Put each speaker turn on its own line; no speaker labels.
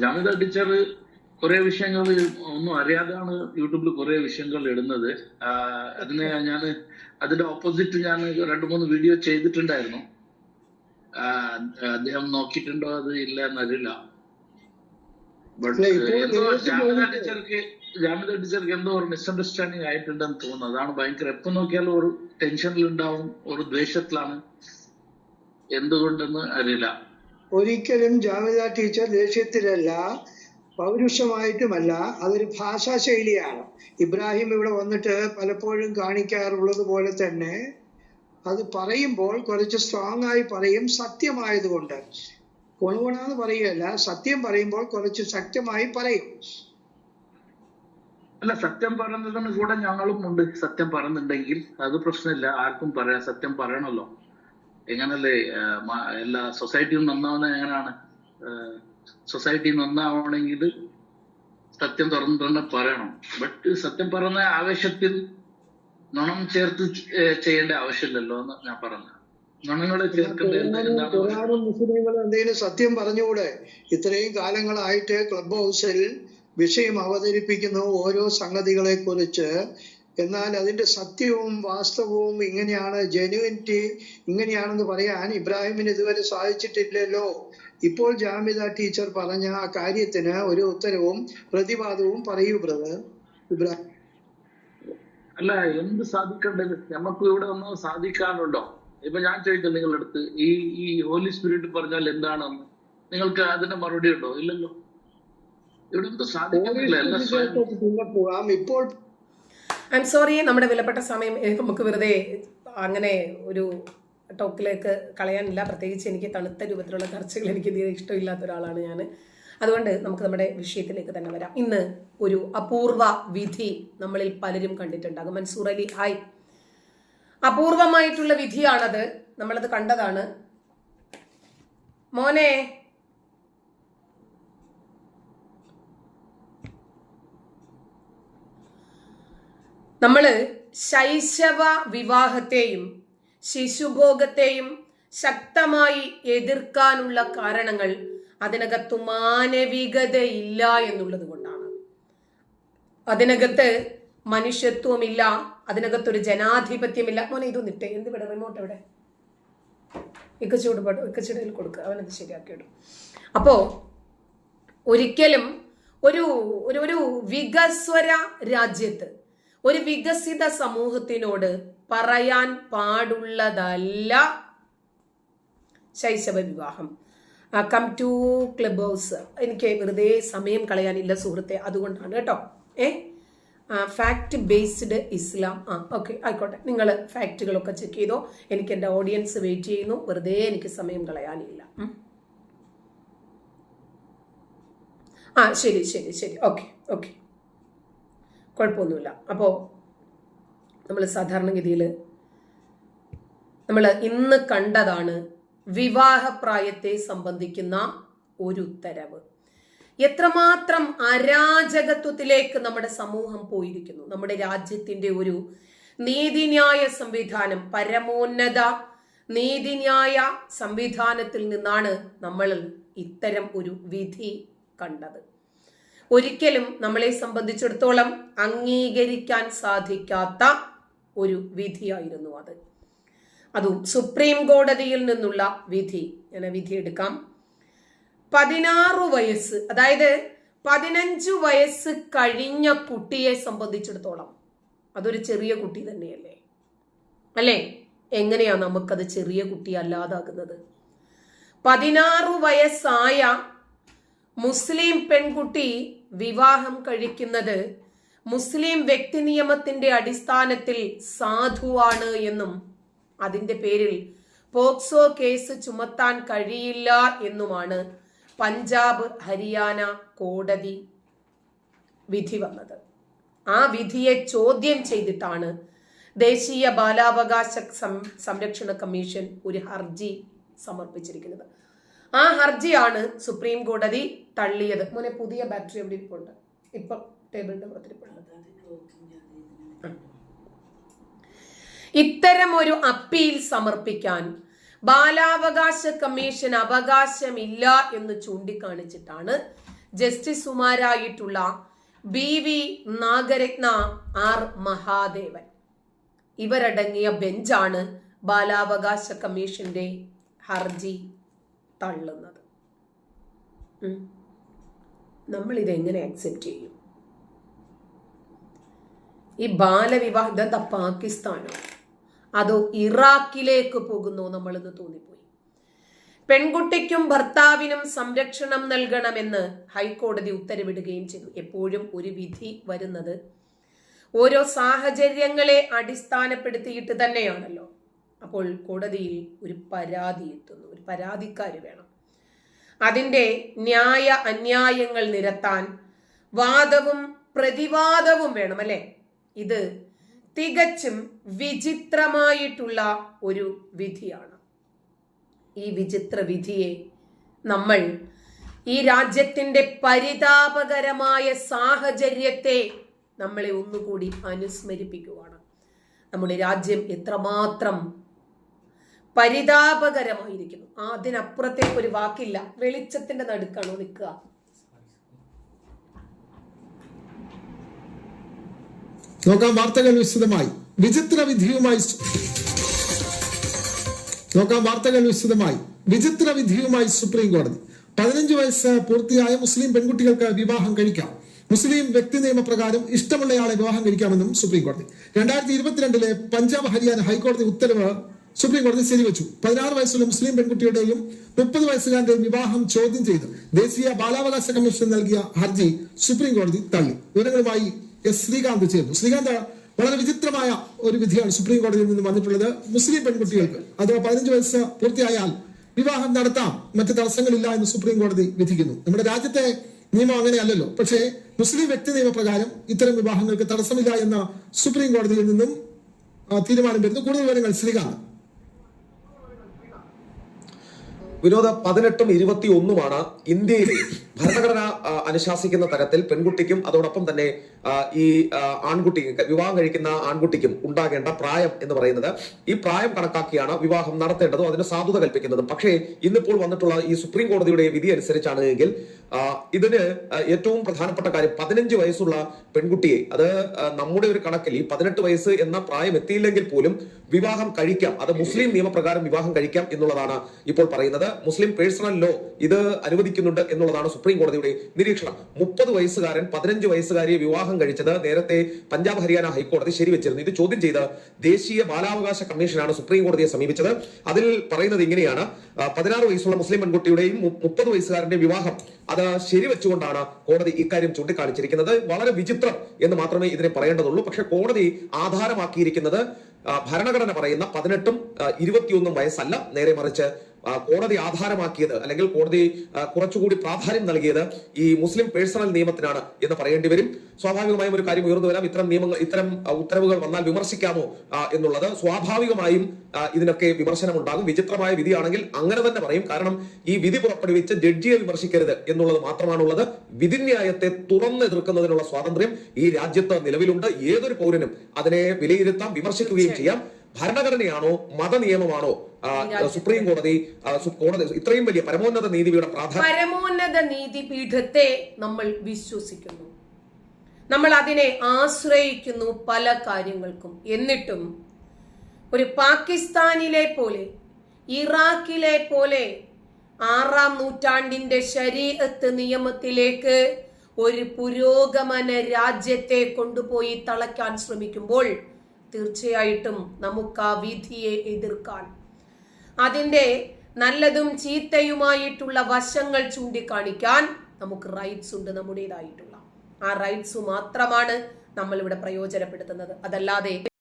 Jamitha teacher കുറെ വിഷയങ്ങൾ ഒന്നും അറിയാതെയാണ് യൂട്യൂബിൽ കുറെ വിഷയങ്ങൾ ഇടുന്നത്. അതിനെ ഞാൻ അതിന്റെ ഓപ്പോസിറ്റ് ഞാൻ രണ്ടു മൂന്ന് വീഡിയോ ചെയ്തിട്ടുണ്ടായിരുന്നു. അദ്ദേഹം നോക്കിയിട്ടുണ്ടോ അത് ഇല്ല എന്നറിയില്ല. ജാമിത ടീച്ചർക്ക് ജാമിത ടീച്ചർക്ക് എന്തോ ഒരു മിസ്അണ്ടർസ്റ്റാൻഡിങ് ആയിട്ടുണ്ടെന്ന് തോന്നുന്നു. അതാണ് ഭയങ്കര എപ്പം നോക്കിയാലും ഒരു ടെൻഷനിലുണ്ടാവും ഒരു ദ്വേഷത്തിലാണ്. എന്തുകൊണ്ടെന്ന് അറിയില്ല.
ഒരിക്കലും ജാമിത ടീച്ചർ ദേഷ്യത്തിലല്ല പൗരുഷമായിട്ടുമല്ല അതൊരു ഭാഷാ ശൈലിയാണ് ഇബ്രാഹിം ഇവിടെ വന്നിട്ട് പലപ്പോഴും കാണിക്കാറുള്ളത് പോലെ തന്നെ അത് പറയുമ്പോൾ കുറച്ച് സ്ട്രോങ് ആയി പറയും സത്യമായതുകൊണ്ട്. കൊണുകൊണാന്ന് പറയുകയല്ല സത്യം പറയുമ്പോൾ കുറച്ച് ശക്തമായി പറയും.
അല്ല സത്യം പറയുന്നതിന് കൂടെ ഞങ്ങളും ഉണ്ട്. സത്യം പറയുന്നുണ്ടെങ്കിൽ അത് പ്രശ്നമില്ല. ആർക്കും പറയാം. സത്യം പറയണല്ലോ എങ്ങനല്ലേ എല്ലാ സൊസൈറ്റിയും നന്നാവുന്നത് എങ്ങനെയാണ് സൊസൈറ്റി നന്നാവണമെങ്കിൽ സത്യം തുറന്നു തന്നെ പറയണം. ബട്ട് സത്യം പറയുന്ന ആവേശത്തിൽ നുണം ചേർത്ത് ചെയ്യേണ്ട ആവശ്യമില്ലല്ലോ എന്ന് ഞാൻ പറഞ്ഞു നുണങ്ങളെ ചേർക്കേണ്ട
മുസ്ലിങ്ങളും എന്തെങ്കിലും സത്യം പറഞ്ഞുകൂടെ? ഇത്രയും കാലങ്ങളായിട്ട് ക്ലബ് ഹൗസിൽ വിഷയം അവതരിപ്പിക്കുന്ന ഓരോ സംഗതികളെ കുറിച്ച് എന്നാൽ അതിന്റെ സത്യവും വാസ്തവവും ഇങ്ങനെയാണ്. ജെനുവിനിറ്റി ഇങ്ങനെയാണെന്ന് പറയാൻ ഇബ്രാഹിമിന് ഇതുവരെ സാധിച്ചിട്ടില്ലല്ലോ. ഇപ്പോൾ ജാമിദ ടീച്ചർ പറഞ്ഞ ആ കാര്യത്തിന് ഒരു ഉത്തരവും പ്രതിവാദവും പറയൂ ബ്രദർ ഇബ്രാഹിം
അല്ല എന്ത് സാധിക്കേണ്ടത്? നമുക്ക് ഇവിടെ ഒന്ന് സാധിക്കാനുണ്ടോ ഇപ്പൊ ഞാൻ ചോദിക്കാം നിങ്ങളുടെ അടുത്ത് ഈ ഈ ഹോലി സ്പിരിറ്റ് പറഞ്ഞാൽ എന്താണെന്ന്? നിങ്ങൾക്ക് അതിന്റെ മറുപടി ഉണ്ടോ? ഇല്ലല്ലോ. ഇവിടെ എന്ത് സാധിക്കുന്നില്ല. എല്ലാം
ഇപ്പോൾ
ഐ എം സോറി നമ്മുടെ വിലപ്പെട്ട സമയം നമുക്ക് വെറുതെ അങ്ങനെ ഒരു ടോക്കിലേക്ക് കളയാനില്ല. പ്രത്യേകിച്ച് എനിക്ക് തണുത്ത രൂപത്തിലുള്ള ചർച്ചകൾ എനിക്ക് തീരെ ഇഷ്ടമില്ലാത്ത ഒരാളാണ് ഞാൻ അതുകൊണ്ട് നമുക്ക് നമ്മുടെ വിഷയത്തിലേക്ക് തന്നെ വരാം. ഇന്ന് ഒരു അപൂർവ വിധി നമ്മളിൽ പലരും കണ്ടിട്ടുണ്ടാകും. മൻസൂർ അലി ഹായ്. അപൂർവമായിട്ടുള്ള വിധിയാണത്. നമ്മളത് കണ്ടതാണ്. മോനെ നമ്മൾ ശൈശവ വിവാഹത്തെയും ശിശുഭോഗത്തെയും ശക്തമായി എതിർക്കാനുള്ള കാരണങ്ങൾ അതിനകത്തു മാനവികതയില്ല എന്നുള്ളത് കൊണ്ടാണ്. അതിനകത്ത് മനുഷ്യത്വമില്ല അതിനകത്തൊരു ജനാധിപത്യമില്ല. മോനെ ഇതൊന്നിട്ടേ എന്ത് ഇവിടെ? റിമോട്ട് എവിടെ? ഇക്കച്ചൂട് പാട്ട് ഇക്കച്ചൂടയിൽ കൊടുക്കുക അവനത് ശരിയാക്കിയിടും. അപ്പോ ഒരിക്കലും ഒരു ഒരു ഒരു വികസ്വര രാജ്യത്ത് ഒരു വികസിത സമൂഹത്തിനോട് പറയാൻ പാടുള്ളതല്ല ശൈശവ വിവാഹം. കം ടു ക്ലബ് ഹൗസ് എനിക്ക് വെറുതെ സമയം കളയാനില്ല സുഹൃത്തെ അതുകൊണ്ടാണ് കേട്ടോ. ഏ? Fact based Islam. ആ ഓക്കെ ആയിക്കോട്ടെ. നിങ്ങൾ ഫാക്റ്റുകളൊക്കെ ചെക്ക് ചെയ്തോ. എനിക്ക് എന്റെ ഓഡിയൻസ് വെയിറ്റ് ചെയ്യുന്നു. വെറുതെ എനിക്ക് സമയം കളയാനില്ല. ആ ശരി ശരി ശരി. ഓക്കെ ഓക്കെ കുഴപ്പമൊന്നുമില്ല. അപ്പോൾ നമ്മൾ സാധാരണഗതിയിൽ നമ്മൾ ഇന്ന് കണ്ടതാണ് വിവാഹപ്രായത്തെ സംബന്ധിക്കുന്ന ഒരു ഉത്തരവ് എത്രമാത്രം അരാജകത്വത്തിലേക്ക് നമ്മുടെ സമൂഹം പോയിരിക്കുന്നു. നമ്മുടെ രാജ്യത്തിന്റെ ഒരു നീതിന്യായ സംവിധാനം പരമോന്നത നീതിന്യായ സംവിധാനത്തിൽ നിന്നാണ് നമ്മൾ ഇത്തരം ഒരു വിധി കണ്ടത്. ഒരിക്കലും നമ്മളെ സംബന്ധിച്ചിടത്തോളം അംഗീകരിക്കാൻ സാധിക്കാത്ത ഒരു വിധിയായിരുന്നു അത്. അതും സുപ്രീം കോടതിയിൽ നിന്നുള്ള വിധി ഞാൻ വിധി എടുക്കാം. പതിനാറ് വയസ്സ് അതായത് പതിനഞ്ചു വയസ്സ് കഴിഞ്ഞ കുട്ടിയെ സംബന്ധിച്ചിടത്തോളം അതൊരു ചെറിയ കുട്ടി തന്നെയല്ലേ? അല്ലേ? എങ്ങനെയാ നമുക്കത് ചെറിയ കുട്ടി അല്ലാതാകുന്നത്? പതിനാറ് വയസ്സായ മുസ്ലിം പെൺകുട്ടി വിവാഹം കഴിക്കുന്നത് മുസ്ലിം വ്യക്തി നിയമത്തിന്റെ അടിസ്ഥാനത്തിൽ സാധുവാണ് എന്നും അതിന്റെ പേരിൽ പോക്സോ കേസ് ചുമത്താൻ കഴിയില്ല എന്നുമാണ് പഞ്ചാബ് ഹരിയാന കോടതി വിധി വന്നത്. ആ വിധിയെ ചോദ്യം ചെയ്തിട്ടാണ് ദേശീയ ബാലാവകാശ സംരക്ഷണ കമ്മീഷൻ ഒരു ഹർജി സമർപ്പിച്ചിരിക്കുന്നത്. ആ ഹർജിയാണ് സുപ്രീം കോടതി തള്ളിയത്. മോനെ പുതിയ ബാറ്ററി എവിടെ ഇരിപ്പുണ്ട്? ഇപ്പൊ ടേബിളിന്റെ പുറത്തിരിപ്പുണ്ട്. ഇത്തരം ഒരു അപ്പീൽ സമർപ്പിക്കാൻ ബാലാവകാശ കമ്മീഷൻ അവകാശമില്ല എന്ന് ചൂണ്ടിക്കാണിച്ചിട്ടാണ് ജസ്റ്റിസുമാരായിട്ടുള്ള B V Nagarathna R Mahadevan. ഇവരടങ്ങിയ ബെഞ്ചാണ് ബാലാവകാശ കമ്മീഷന്റെ ഹർജി തള്ളുന്നത്. നമ്മൾ ഇതെങ്ങനെ അക്സെപ്റ്റ് ചെയ്യും? ഈ ബാലവിവാഹ ഇതെന്താ പാകിസ്ഥാനോ? അതോ ഇറാഖിലേക്ക് പോകുന്നോ നമ്മളിന്ന് തോന്നിപ്പോയി? പെൺകുട്ടിക്കും ഭർത്താവിനും സംരക്ഷണം നൽകണമെന്ന് ഹൈക്കോടതി ഉത്തരവിടുകയും ചെയ്തു. എപ്പോഴും ഒരു വിധി വരുന്നത് ഓരോ സാഹചര്യങ്ങളെ അടിസ്ഥാനപ്പെടുത്തിയിട്ട് തന്നെയാണല്ലോ. അപ്പോൾ കോടതിയിൽ ഒരു പരാതി എത്തുന്നു. ഒരു പരാതിക്കാർ വേണം. അതിന്റെ ന്യായ അന്യായങ്ങൾ നിരത്താൻ വാദവും പ്രതിവാദവും വേണം അല്ലെ? ഇത് തികച്ചും വിചിത്രമായിട്ടുള്ള ഒരു വിധിയാണ്. ഈ വിചിത്ര വിധിയെ നമ്മൾ ഈ രാജ്യത്തിന്റെ പരിതാപകരമായ സാഹചര്യത്തെ നമ്മളെ ഒന്നുകൂടി അനുസ്മരിപ്പിക്കുവാണ്. നമ്മുടെ രാജ്യം എത്രമാത്രം പരിതാപകരമായിരിക്കുന്നു. അതിനപ്പുറത്തേക്ക് ഒരു വാക്കില്ല. വെളിച്ചത്തിന്റെ നടുക്കാണോ നിൽക്കുക?
നോക്കാം വാർത്തകൾ വിശദമായി. വിചിത്ര വിധിയുമായി നോക്കാം വാർത്തകൾ വിശദമായി. വിചിത്ര വിധിയുമായി സുപ്രീം കോടതി. പതിനഞ്ച് വയസ്സ് പൂർത്തിയായ മുസ്ലിം പെൺകുട്ടികൾക്ക് വിവാഹം കഴിക്കാം. മുസ്ലിം വ്യക്തി നിയമപ്രകാരം ഇഷ്ടമുള്ളയാളെ വിവാഹം കഴിക്കാമെന്നും സുപ്രീം കോടതി. രണ്ടായിരത്തി ഇരുപത്തിരണ്ടിലെ പഞ്ചാബ് ഹരിയാന ഹൈക്കോടതി ഉത്തരവ് സുപ്രീം കോടതി ശരിവച്ചു പതിനാറ് വയസ്സുള്ള മുസ്ലിം പെൺകുട്ടിയുടെയും മുപ്പത് വയസ്സുകാരുടെയും വിവാഹം ചോദ്യം ചെയ്ത് ദേശീയ ബാലാവകാശ കമ്മീഷൻ നൽകിയ ഹർജി സുപ്രീം കോടതി തള്ളി. വിവരങ്ങളുമായി എസ് ശ്രീകാന്ത് ചേർന്നു ശ്രീകാന്ത് വളരെ വിചിത്രമായ ഒരു വിധിയാണ് സുപ്രീം കോടതിയിൽ നിന്ന് വന്നിട്ടുള്ളത്. മുസ്ലിം പെൺകുട്ടികൾക്ക് അഥവാ പതിനഞ്ച് വയസ്സ് പൂർത്തിയായാൽ വിവാഹം നടത്താം. മറ്റ് തടസ്സങ്ങളില്ല എന്ന് സുപ്രീം കോടതി വിധിക്കുന്നു. നമ്മുടെ രാജ്യത്തെ നിയമം അങ്ങനെയല്ലല്ലോ. പക്ഷേ മുസ്ലിം വ്യക്തി നിയമപ്രകാരം ഇത്തരം വിവാഹങ്ങൾക്ക് തടസ്സമില്ല എന്ന സുപ്രീം കോടതിയിൽ നിന്നും തീരുമാനം വരുന്നു. കൂടുതൽ വിവരങ്ങൾ ശ്രീകാന്ത്.
വിനോദ പതിനെട്ടും ഇരുപത്തി ഒന്നുമാണ് ഇന്ത്യയിൽ ഭരണഘടന അനുശാസിക്കുന്ന തരത്തിൽ പെൺകുട്ടിക്കും അതോടൊപ്പം തന്നെ ഈ ആൺകുട്ടി വിവാഹം കഴിക്കുന്ന ആൺകുട്ടിക്കും ഉണ്ടാകേണ്ട പ്രായം എന്ന് പറയുന്നത്. ഈ പ്രായം കണക്കാക്കിയാണ് വിവാഹം നടത്തേണ്ടതും അതിന് സാധുത കൽപ്പിക്കുന്നതും. പക്ഷേ ഇന്നിപ്പോൾ വന്നിട്ടുള്ള ഈ സുപ്രീം കോടതിയുടെ വിധി അനുസരിച്ചാണ് എങ്കിൽ ഇതിന് ഏറ്റവും പ്രധാനപ്പെട്ട കാര്യം പതിനഞ്ച് വയസ്സുള്ള പെൺകുട്ടിയെ അത് നമ്മുടെ ഒരു കണക്കിൽ ഈ പതിനെട്ട് വയസ്സ് എന്ന പ്രായം എത്തിയില്ലെങ്കിൽ പോലും വിവാഹം കഴിക്കാം. അത് മുസ്ലിം നിയമപ്രകാരം വിവാഹം കഴിക്കാം എന്നുള്ളതാണ് ഇപ്പോൾ പറയുന്നത്. മുസ്ലിം പേഴ്സണൽ ലോ ഇത് അനുവദിക്കുന്നുണ്ട് എന്നുള്ളതാണ് സുപ്രീം കോടതിയുടെ നിരീക്ഷണം. മുപ്പത് വയസ്സുകാരൻ പതിനഞ്ച് വയസ്സുകാരിയെ വിവാഹം കഴിച്ചത് നേരത്തെ പഞ്ചാബ് ഹരിയാന ഹൈക്കോടതി ശരിവെച്ചിരുന്നു. ഇത് ചോദ്യം ചെയ്ത് ദേശീയ ബാലാവകാശ കമ്മീഷനാണ് സുപ്രീം കോടതിയെ സമീപിച്ചത്. അതിൽ പറയുന്നത് ഇങ്ങനെയാണ്. പതിനാറ് വയസ്സുള്ള മുസ്ലിം പെൺകുട്ടിയുടെയും മുപ്പത് വയസ്സുകാരന്റെ വിവാഹം അത് ശരിവെച്ചുകൊണ്ടാണ് കോടതി ഇക്കാര്യം ചൂണ്ടിക്കാണിച്ചിരിക്കുന്നത്. വളരെ വിചിത്രം എന്ന് മാത്രമേ ഇതിനെ പറയേണ്ടതുള്ളൂ. പക്ഷെ കോടതി ആധാരമാക്കിയിരിക്കുന്നത് ഭരണഘടന പറയുന്ന പതിനെട്ടും ഇരുപത്തിയൊന്നും വയസ്സല്ല. നേരെ മറിച്ച് കോടതി ആധാരമാക്കിയത് അല്ലെങ്കിൽ കോടതി കുറച്ചുകൂടി പ്രാധാന്യം നൽകിയത് ഈ മുസ്ലിം പേഴ്സണൽ നിയമത്തിനാണ് എന്ന് പറയേണ്ടി വരും. സ്വാഭാവികമായും ഒരു കാര്യം ഉയർന്നു വരാം. ഇത്തരം നിയമങ്ങൾ ഇത്തരം ഉത്തരവുകൾ വന്നാൽ വിമർശിക്കാമോ എന്നുള്ളത് സ്വാഭാവികമായും ഇതിനൊക്കെ വിമർശനം ഉണ്ടാകും വിചിത്രമായ വിധിയാണെങ്കിൽ അങ്ങനെ തന്നെ പറയും. കാരണം ഈ വിധി പുറപ്പെടുവിച്ച് ജഡ്ജിയെ വിമർശിക്കരുത് എന്നുള്ളത് മാത്രമാണുള്ളത്. വിധിന്യായത്തെ തുറന്ന് എതിർക്കുന്നതിനുള്ള സ്വാതന്ത്ര്യം ഈ രാജ്യത്ത് നിലവിലുണ്ട്. ഏതൊരു പൗരനും അതിനെ വിലയിരുത്താം വിമർശിക്കുകയും ചെയ്യാം. ഭരണഘടനയാണോ മതനിയമമാണോ സുപ്രീം കോടതി കോടതി ഇത്രയും വലിയ പരമോന്നത പ്രാധാന്യം
പരമോന്നത നീതിപീഠത്തെ നമ്മൾ വിശ്വസിക്കുന്നു. നമ്മൾ അതിനെ ആശ്രയിക്കുന്നു പല കാര്യങ്ങൾക്കും. എന്നിട്ടും ഒരു പാകിസ്ഥാനിലെ പോലെ ഇറാഖിലെ പോലെ ആറാം നൂറ്റാണ്ടിന്റെ ശരീരത്ത് നിയമത്തിലേക്ക് ഒരു പുരോഗമന രാജ്യത്തെ കൊണ്ടുപോയി തളയ്ക്കാൻ ശ്രമിക്കുമ്പോൾ തീർച്ചയായിട്ടും നമുക്ക് ആ വിധിയെ എതിർക്കാൻ. അതിന്റെ നല്ലതും ചീത്തയുമായിട്ടുള്ള വശങ്ങൾ ചൂണ്ടിക്കാണിക്കാൻ നമുക്ക് റൈറ്റ്സ് ഉണ്ട് നമ്മുടേതായിട്ടുള്ള. ആ റൈറ്റ്സ് മാത്രമാണ് നമ്മൾ ഇവിടെ പ്രയോജനപ്പെടുത്തുന്നത്. അതല്ലാതെ